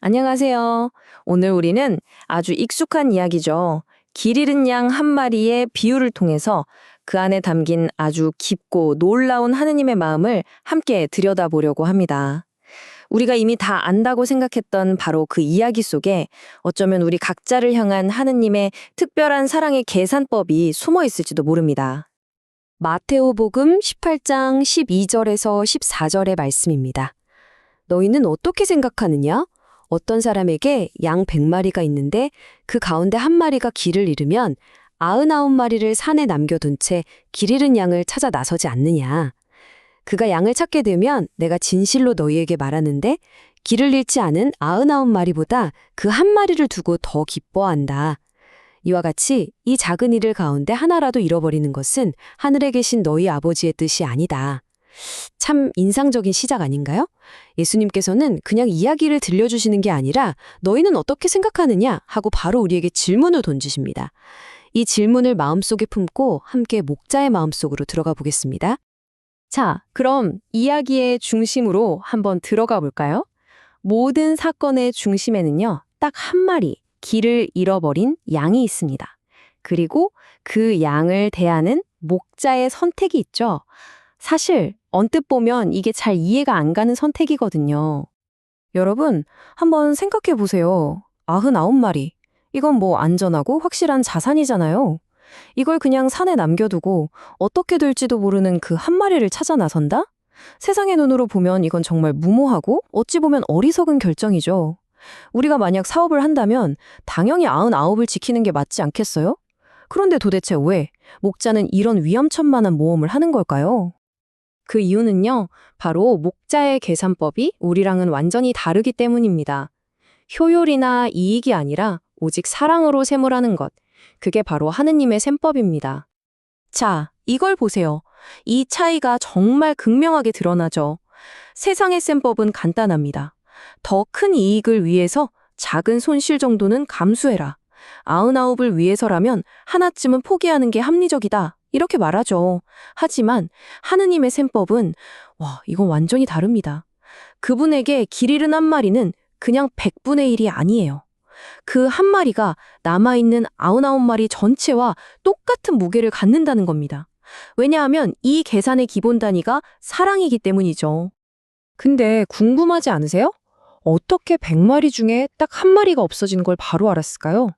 안녕하세요. 오늘 우리는 아주 익숙한 이야기죠. 길 잃은 양 한 마리의 비유를 통해서 그 안에 담긴 아주 깊고 놀라운 하느님의 마음을 함께 들여다보려고 합니다. 우리가 이미 다 안다고 생각했던 바로 그 이야기 속에 어쩌면 우리 각자를 향한 하느님의 특별한 사랑의 계산법이 숨어 있을지도 모릅니다. 마테오복음 18장 12절에서 14절의 말씀입니다. 너희는 어떻게 생각하느냐? 어떤 사람에게 양 100마리가 있는데 그 가운데 한 마리가 길을 잃으면 99마리를 산에 남겨둔 채 길 잃은 양을 찾아 나서지 않느냐. 그가 양을 찾게 되면 내가 진실로 너희에게 말하는데 길을 잃지 않은 99마리보다 그 한 마리를 두고 더 기뻐한다. 이와 같이 이 작은 일을 가운데 하나라도 잃어버리는 것은 하늘에 계신 너희 아버지의 뜻이 아니다. 참 인상적인 시작 아닌가요? 예수님께서는 그냥 이야기를 들려주시는 게 아니라 너희는 어떻게 생각하느냐 하고 바로 우리에게 질문을 던지십니다. 이 질문을 마음속에 품고 함께 목자의 마음속으로 들어가 보겠습니다. 자, 그럼 이야기의 중심으로 한번 들어가 볼까요? 모든 사건의 중심에는요, 딱 한 마리 길을 잃어버린 양이 있습니다. 그리고 그 양을 대하는 목자의 선택이 있죠. 사실 언뜻 보면 이게 잘 이해가 안 가는 선택이거든요. 여러분, 한번 생각해 보세요. 99마리. 이건 뭐 안전하고 확실한 자산이잖아요. 이걸 그냥 산에 남겨두고 어떻게 될지도 모르는 그 한 마리를 찾아 나선다? 세상의 눈으로 보면 이건 정말 무모하고 어찌 보면 어리석은 결정이죠. 우리가 만약 사업을 한다면 당연히 99을 지키는 게 맞지 않겠어요? 그런데 도대체 왜 목자는 이런 위험천만한 모험을 하는 걸까요? 그 이유는요, 바로 목자의 계산법이 우리랑은 완전히 다르기 때문입니다. 효율이나 이익이 아니라 오직 사랑으로 세물하는 것. 그게 바로 하느님의 셈법입니다. 자, 이걸 보세요. 이 차이가 정말 극명하게 드러나죠. 세상의 셈법은 간단합니다. 더 큰 이익을 위해서 작은 손실 정도는 감수해라. 아흔아홉을 위해서라면 하나쯤은 포기하는 게 합리적이다. 이렇게 말하죠. 하지만 하느님의 셈법은 와, 이건 완전히 다릅니다. 그분에게 길 잃은 한 마리는 그냥 100분의 1이 아니에요. 그 한 마리가 남아있는 99마리 전체와 똑같은 무게를 갖는다는 겁니다. 왜냐하면 이 계산의 기본 단위가 사랑이기 때문이죠. 근데 궁금하지 않으세요? 어떻게 100마리 중에 딱 한 마리가 없어진 걸 바로 알았을까요?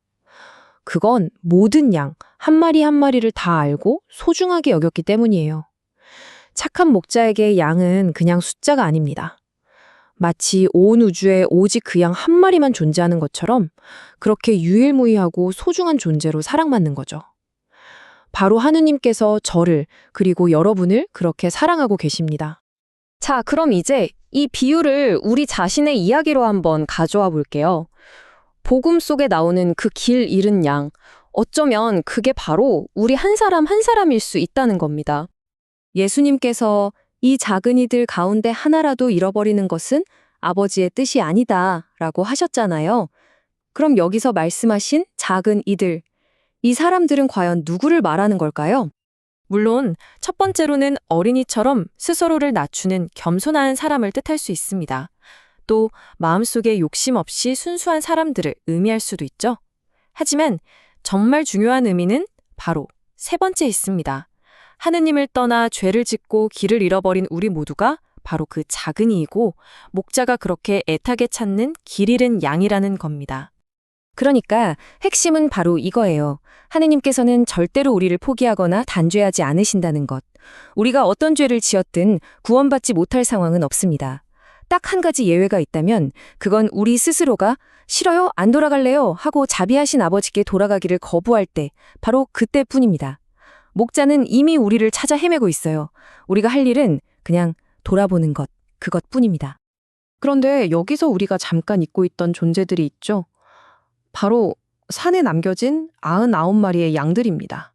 그건 모든 양, 한 마리 한 마리를 다 알고 소중하게 여겼기 때문이에요. 착한 목자에게 양은 그냥 숫자가 아닙니다. 마치 온 우주에 오직 그 양 한 마리만 존재하는 것처럼 그렇게 유일무이하고 소중한 존재로 사랑받는 거죠. 바로 하느님께서 저를 그리고 여러분을 그렇게 사랑하고 계십니다. 자, 그럼 이제 이 비유를 우리 자신의 이야기로 한번 가져와 볼게요. 복음 속에 나오는 그 길 잃은 양, 어쩌면 그게 바로 우리 한 사람 한 사람일 수 있다는 겁니다. 예수님께서 이 작은 이들 가운데 하나라도 잃어버리는 것은 아버지의 뜻이 아니다 라고 하셨잖아요. 그럼 여기서 말씀하신 작은 이들, 이 사람들은 과연 누구를 말하는 걸까요? 물론 첫 번째로는 어린이처럼 스스로를 낮추는 겸손한 사람을 뜻할 수 있습니다. 또 마음속에 욕심 없이 순수한 사람들을 의미할 수도 있죠. 하지만 정말 중요한 의미는 바로 세 번째 있습니다. 하느님을 떠나 죄를 짓고 길을 잃어버린 우리 모두가 바로 그 작은 이이고 목자가 그렇게 애타게 찾는 길 잃은 양이라는 겁니다. 그러니까 핵심은 바로 이거예요. 하느님께서는 절대로 우리를 포기하거나 단죄하지 않으신다는 것. 우리가 어떤 죄를 지었든 구원받지 못할 상황은 없습니다. 딱 한 가지 예외가 있다면 그건 우리 스스로가 싫어요, 안 돌아갈래요 하고 자비하신 아버지께 돌아가기를 거부할 때 바로 그때뿐입니다. 목자는 이미 우리를 찾아 헤매고 있어요. 우리가 할 일은 그냥 돌아보는 것, 그것뿐입니다. 그런데 여기서 우리가 잠깐 잊고 있던 존재들이 있죠. 바로 산에 남겨진 99마리의 양들입니다.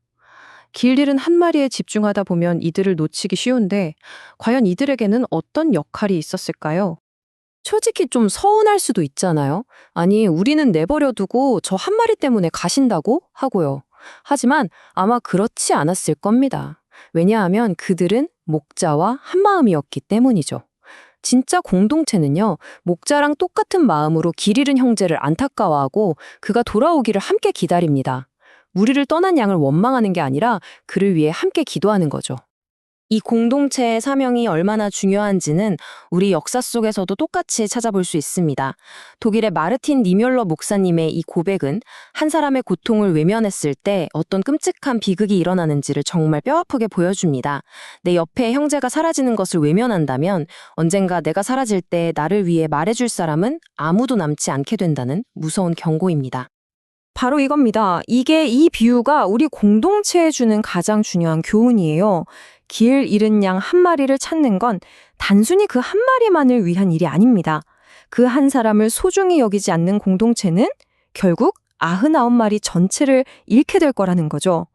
길 잃은 한 마리에 집중하다 보면 이들을 놓치기 쉬운데 과연 이들에게는 어떤 역할이 있었을까요? 솔직히 좀 서운할 수도 있잖아요. 아니, 우리는 내버려두고 저 한 마리 때문에 가신다고? 하고요. 하지만 아마 그렇지 않았을 겁니다. 왜냐하면 그들은 목자와 한마음이었기 때문이죠. 진짜 공동체는요, 목자랑 똑같은 마음으로 길 잃은 형제를 안타까워하고 그가 돌아오기를 함께 기다립니다. 무리를 떠난 양을 원망하는 게 아니라 그를 위해 함께 기도하는 거죠. 이 공동체의 사명이 얼마나 중요한지는 우리 역사 속에서도 똑같이 찾아볼 수 있습니다. 독일의 마르틴 니묬러 목사님의 이 고백은 한 사람의 고통을 외면했을 때 어떤 끔찍한 비극이 일어나는지를 정말 뼈아프게 보여줍니다. 내 옆에 형제가 사라지는 것을 외면한다면 언젠가 내가 사라질 때 나를 위해 말해줄 사람은 아무도 남지 않게 된다는 무서운 경고입니다. 바로 이겁니다. 이게 이 비유가 우리 공동체에 주는 가장 중요한 교훈이에요. 길 잃은 양 한 마리를 찾는 건 단순히 그 한 마리만을 위한 일이 아닙니다. 그 한 사람을 소중히 여기지 않는 공동체는 결국 99마리 전체를 잃게 될 거라는 거죠.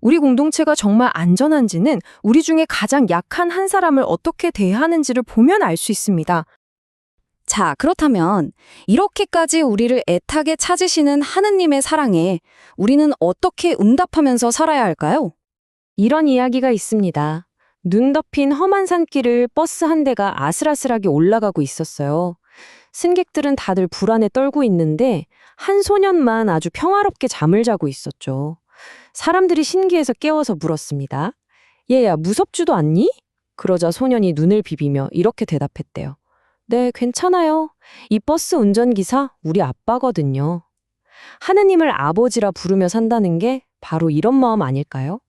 우리 공동체가 정말 안전한지는 우리 중에 가장 약한 한 사람을 어떻게 대하는지를 보면 알 수 있습니다. 자, 그렇다면 이렇게까지 우리를 애타게 찾으시는 하느님의 사랑에 우리는 어떻게 응답하면서 살아야 할까요? 이런 이야기가 있습니다. 눈 덮인 험한 산길을 버스 한 대가 아슬아슬하게 올라가고 있었어요. 승객들은 다들 불안에 떨고 있는데 한 소년만 아주 평화롭게 잠을 자고 있었죠. 사람들이 신기해서 깨워서 물었습니다. 얘야, 무섭지도 않니? 그러자 소년이 눈을 비비며 이렇게 대답했대요. 네, 괜찮아요. 이 버스 운전기사 우리 아빠거든요. 하느님을 아버지라 부르며 산다는 게 바로 이런 마음 아닐까요?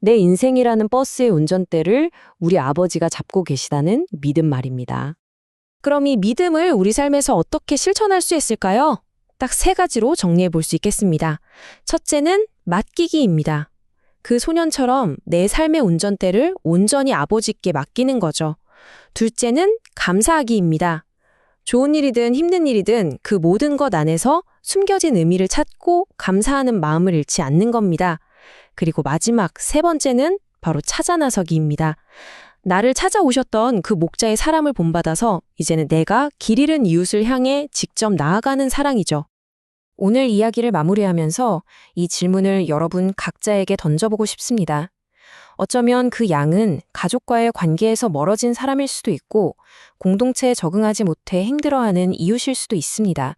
내 인생이라는 버스의 운전대를 우리 아버지가 잡고 계시다는 믿음 말입니다. 그럼 이 믿음을 우리 삶에서 어떻게 실천할 수 있을까요? 딱 세 가지로 정리해 볼 수 있겠습니다. 첫째는 맡기기입니다. 그 소년처럼 내 삶의 운전대를 온전히 아버지께 맡기는 거죠. 둘째는 감사하기입니다. 좋은 일이든 힘든 일이든 그 모든 것 안에서 숨겨진 의미를 찾고 감사하는 마음을 잃지 않는 겁니다. 그리고 마지막 세 번째는 바로 찾아 나서기입니다. 나를 찾아오셨던 그 목자의 사람을 본받아서 이제는 내가 길 잃은 이웃을 향해 직접 나아가는 사랑이죠. 오늘 이야기를 마무리하면서 이 질문을 여러분 각자에게 던져보고 싶습니다. 어쩌면 그 양은 가족과의 관계에서 멀어진 사람일 수도 있고 공동체에 적응하지 못해 힘들어하는 이웃일 수도 있습니다.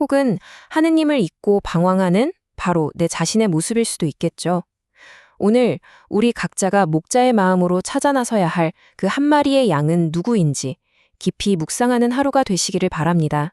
혹은 하느님을 잊고 방황하는 바로 내 자신의 모습일 수도 있겠죠. 오늘 우리 각자가 목자의 마음으로 찾아 나서야 할 그 한 마리의 양은 누구인지 깊이 묵상하는 하루가 되시기를 바랍니다.